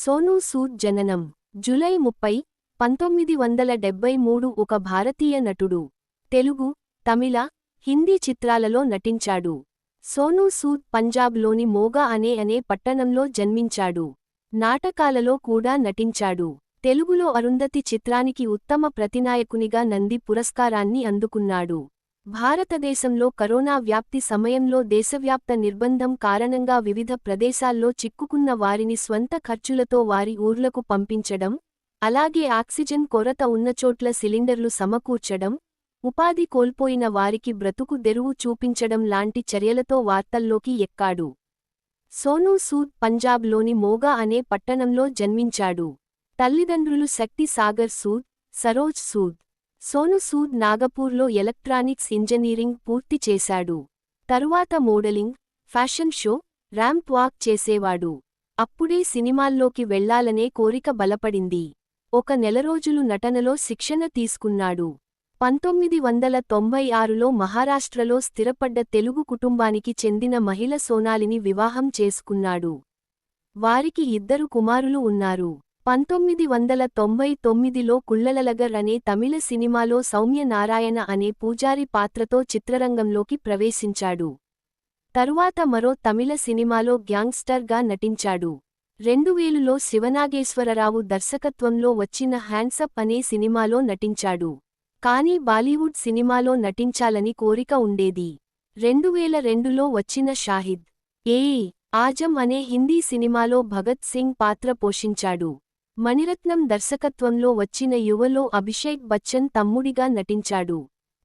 సోనూ సూద్ జననం జులై ముప్పై పంతొమ్మిది వందల డెబ్బై మూడు ఒక భారతీయ నటుడు తెలుగు తమిళ హిందీ చిత్రాలలో నటించాడు. సోనూ సూద్ పంజాబ్లోని మోగా అనే అనే పట్టణంలో జన్మించాడు. నాటకాలలో కూడా నటించాడు. తెలుగులో అరుంధతి చిత్రానికి ఉత్తమ ప్రతినాయకునిగా నంది పురస్కారాన్ని అందుకున్నాడు. భారతదేశంలో కరోనా వ్యాప్తి సమయంలో దేశవ్యాప్త నిర్బంధం కారణంగా వివిధ ప్రదేశాల్లో చిక్కుకున్న వారిని స్వంత ఖర్చులతో వారి ఊర్లకు పంపించడం అలాగే ఆక్సిజన్ కొరత ఉన్నచోట్ల సిలిండర్లు సమకూర్చడం ఉపాధి కోల్పోయిన వారికి బ్రతుకు తెరువు చూపించడం లాంటి చర్యలతో వార్తల్లోకి ఎక్కాడు. సోనూ సూద్ పంజాబ్లోని మోగా అనే పట్టణంలో జన్మించాడు. తల్లిదండ్రులు శక్తి సాగర్ సూద్ సరోజ్ సూద్ సోను సూద్ నాగపూర్లో ఎలక్ట్రానిక్స్ ఇంజనీరింగ్ పూర్తి చేశాడు. తరువాత modelling fashion show ramp walk చేసేవాడు. అప్పుడే సినిమాల్లోకి వెళ్ళాలనే కోరిక బలపడింది. ఒక నెలరోజులు నటనలో శిక్షణ తీసుకున్నాడు. పంతొమ్మిది వందల తొంభై ఆరులో మహారాష్ట్రలో స్థిరపడ్డ తెలుగు కుటుంబానికి చెందిన మహిళ సోనాలిని వివాహం చేసుకున్నాడు. వారికి ఇద్దరు కుమారులు ఉన్నారు. పంతొమ్మిది వందల తొంభై తొమ్మిదిలో కుళ్ళలలగర్ అనే తమిళ సినిమాలో సౌమ్య నారాయణ అనే పూజారి పాత్రతో చిత్రరంగంలోకి ప్రవేశించాడు. తరువాత మరో తమిళ సినిమాలో గ్యాంగ్స్టర్గా నటించాడు. రెండువేలులో శివనాగేశ్వరరావు దర్శకత్వంలో వచ్చిన హ్యాండ్సప్ అనే సినిమాలో నటించాడు. కానీ బాలీవుడ్ సినిమాలో నటించాలని కోరిక ఉండేది. రెండువేల రెండులో వచ్చిన షాహిద్ ఏ ఆజం అనే హిందీ సినిమాలో భగత్ సింగ్ పాత్ర పోషించాడు. మణిరత్నం దర్శకత్వంలో వచ్చిన యువలో అభిషేక్ బచ్చన్ తమ్ముడిగా నటించాడు.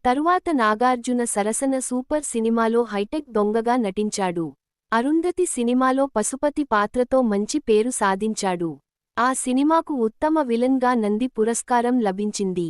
తరువాత నాగార్జున సరసన సూపర్ సినిమాలో హైటెక్ దొంగగా నటించాడు. అరుంధతి సినిమాలో పశుపతి పాత్రతో మంచి పేరు సాధించాడు. ఆ సినిమాకు ఉత్తమ విలన్గా నంది పురస్కారం లభించింది.